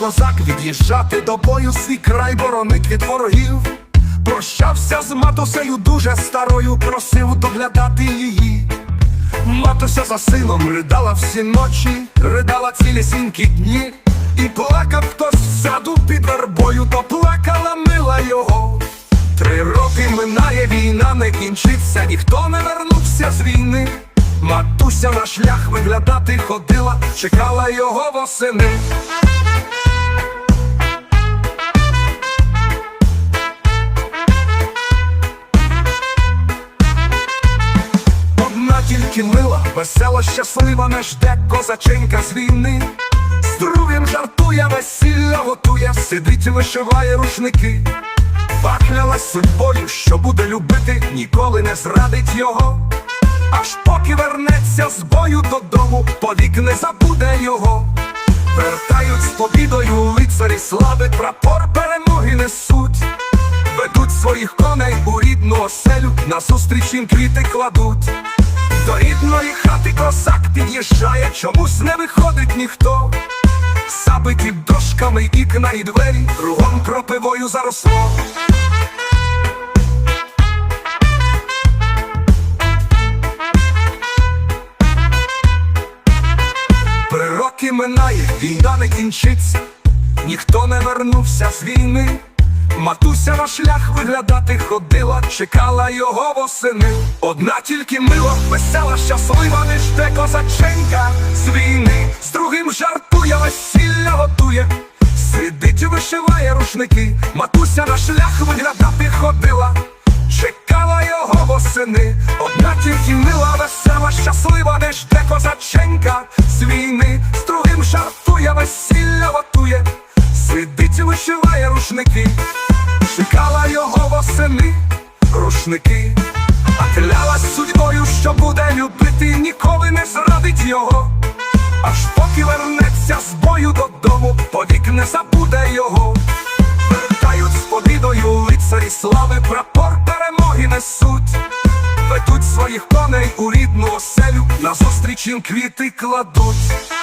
козак від'їжджати до бою, свій край боронить від ворогів. Прощався з матусею дуже старою, просив доглядати її. Матуся за сином ридала всі ночі, ридала цілісінькі дні, і плакав хтось ззаду під вербою, то плакала мила його. Три роки минає війна, не кінчиться, ніхто не вернувся з війни. Матуся на шлях виглядати ходила, чекала його восени. Одна мила, весела, щаслива, не жде козаченька з війни. Другим жартує, весілля готує, сидить, вишиває рушники. Поклялась судьбою, що буде любити, ніколи не зрадить його. Аж поки вернеться з бою додому, повік не забуде його. Вертають з побідою лицарі слави, прапор перемоги несуть. Ведуть своїх коней у рідну оселю, назустріч їм квіти кладуть. До рідної хати козак під'їжджає, чомусь не виходить ніхто. Забиті дошками вікна і двері, кругом кропивою заросло. Три роки минає, війна не кінчиться, ніхто не вернувся з війни. Матуся на шлях виглядати ходила, чекала його восени. Одна тільки мила, весела, щаслива, не жде козаченька з війни. З другим жартує, весілля готує, сидить і вишиває рушники. Матуся на шлях виглядати ходила, чекала його восени. Одна тільки мила, весела, щаслива, не жде козаченька з війни. З другим жартує, вишиває рушники. Чекала його восени, рушники, а клялась судьбою, що буде любити, ніколи не зрадить його. Аж поки вернеться з бою додому, повік не забуде його. Вертають з побідою лицарі слави, прапор перемоги несуть. Ведуть своїх коней у рідну оселю, назустріч їм квіти кладуть.